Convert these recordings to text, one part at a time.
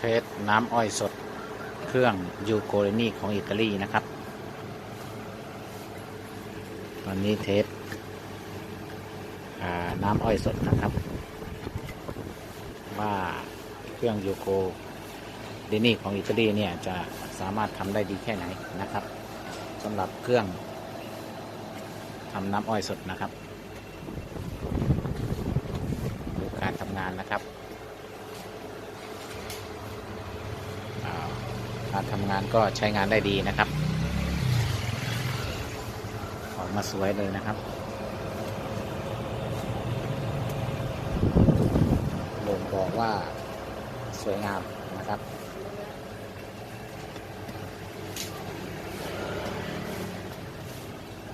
เทสน้ำอ้อยสดเครื่องยูโกเรนีของอิตาลีนะครับ ตอนนี้เทสน้ำอ้อยสดนะครับ ว่าเครื่องยูโกเรนีของอิตาลีเนี่ยจะสามารถทำได้ดีแค่ไหนนะครับสำหรับเครื่องทำน้ำอ้อยสดนะครับ ดูการทำงานนะครับอ่า การทำงานก็ใช้งานได้ดีนะครับ ออกมาสวยเลยนะครับบ่งบอกว่าสวยงามนะครับ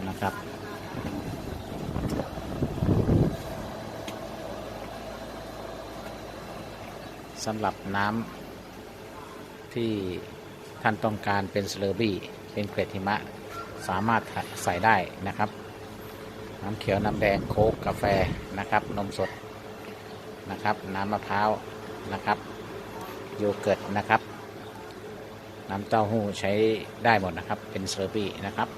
นะครับสำหรับน้ำที่ ท่านต้องการเป็นสเลอร์บี้เป็นเกล็ดหิมะสามารถใส่ได้นะครับ น้ำเขียวน้ำแดงโค้กกาแฟนะครับ นมสดนะครับ น้ำมะพร้าวนะครับโยเกิร์ตนะครับ น้ำเต้าหู้ใช้ได้หมดนะครับ เป็นเซอร์บี้นะครับ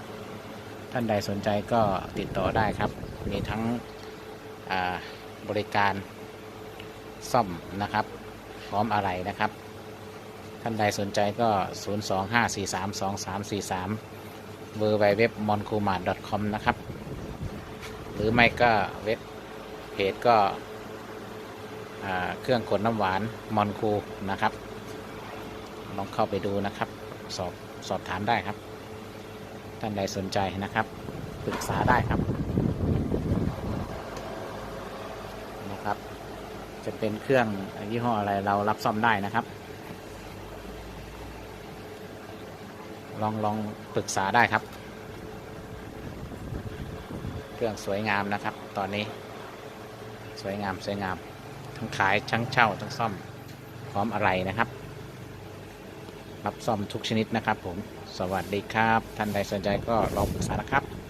ท่านใดสนใจก็ติดต่อได้ครับ มีทั้งบริการซ่อมนะครับ พร้อมอะไรนะครับ ท่านใดสนใจก็ 025432343 เบอร์ไวเว็บมอนคูมาร์ .com นะครับ หรือไม่ก็เว็บเพจก็เครื่องกดน้ำหวานมอนคูนะครับ ลองเข้าไปดูนะครับ สอบสอบถามได้ครับ ท่านใดสนใจนะครับ ปรึกษาได้ครับนะครับ จะเป็นเครื่องยี่ห้ออะไรเรารับซ่อมได้นะครับ ลองลองปรึกษาได้ครับ เครื่องสวยงามนะครับ ตอนนี้ สวยงามสวยงาม ทั้งขายทั้งเช่าทั้งซ่อมพร้อมอะไรนะครับรับซ่อมทุกชนิดนะครับผมสวัสดีครับ ท่านใดสนใจก็ลองปรึกษานะครับ